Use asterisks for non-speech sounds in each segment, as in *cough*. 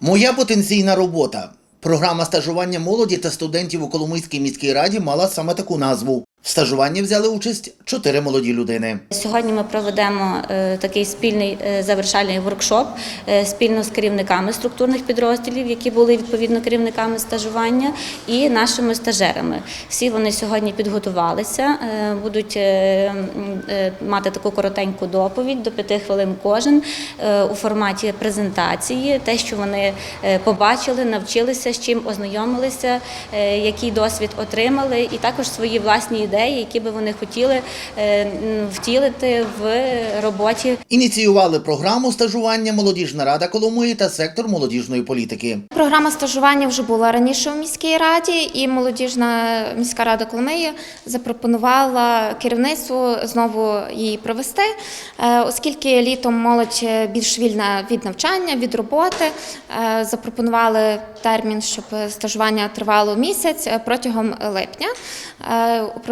Моя потенційна робота. Програма стажування молоді та студентів у Коломийській міській раді мала саме таку назву. Стажуванні взяли участь чотири молоді людини. Сьогодні ми проведемо е, такий спільний е, завершальний воркшоп е, спільно з керівниками структурних підрозділів, які були відповідно керівниками стажування, і нашими стажерами. Всі вони сьогодні підготувалися, будуть мати таку коротеньку доповідь до п'яти хвилин кожен у форматі презентації, те, що вони побачили, навчилися, з чим ознайомилися, який досвід отримали, і також свої власні ідеї, які би вони хотіли е, втілити в роботі Ініціювали програму стажування Молодіжна рада Коломиї та сектор молодіжної політики. Програма стажування вже була раніше у міській раді, і молодіжна міська рада Коломиї запропонувала керівництву знову її провести, Е, оскільки літом молодь більш вільна від навчання, від роботи. е, Запропонували термін, щоб стажування тривало місяць протягом липня.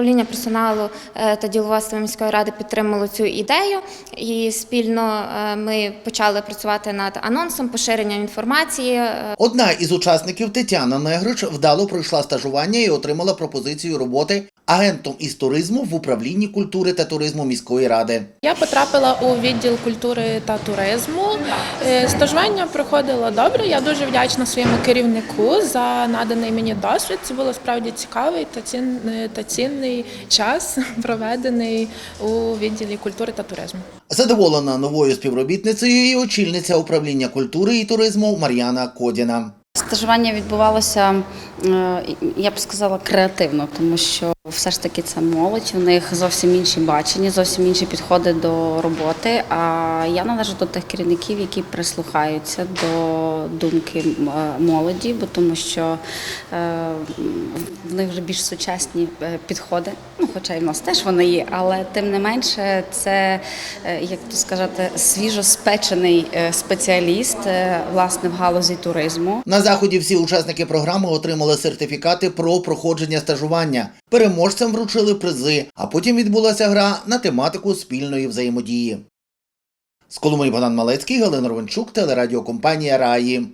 Управління персоналу е, та діловодство міської ради підтримало цю ідею, і спільно е, ми почали працювати над анонсом, поширенням інформації. е, Одна із учасників Тетяна Негрич вдало пройшла стажування і отримала пропозицію роботи агентом із туризму в управлінні культури та туризму міської ради. Я потрапила у відділ культури та туризму. Е, Стажування проходило добре. Я дуже вдячна своєму керівнику за наданий мені досвід. Це було справді цікавий та цінний, та цінний час, *laughs* проведений у відділі культури та туризму. Задоволена новою співробітницею і очільниця управління культури і туризму Мар'яна Кодіна. Стажування відбувалося, е, я б сказала, креативно, тому що все ж таки це молодь, у них зовсім інші бачення, зовсім інші підходи до роботи. А я належу до тих керівників, які прислухаються до думки е, молоді, бо тому що е, в них вже більш сучасні е, підходи. Ну, хоча і в нас теж вони є, але тим не менше, це як то сказати, свіжоспечений спеціаліст власне в галузі туризму. На заході всі учасники програми отримали сертифікати про проходження стажування. Переможцям вручили призи, а потім відбулася гра на тематику спільної взаємодії. З Коломиї Богдан Малецький, Галина Рованчук, телерадіокомпанія Раї.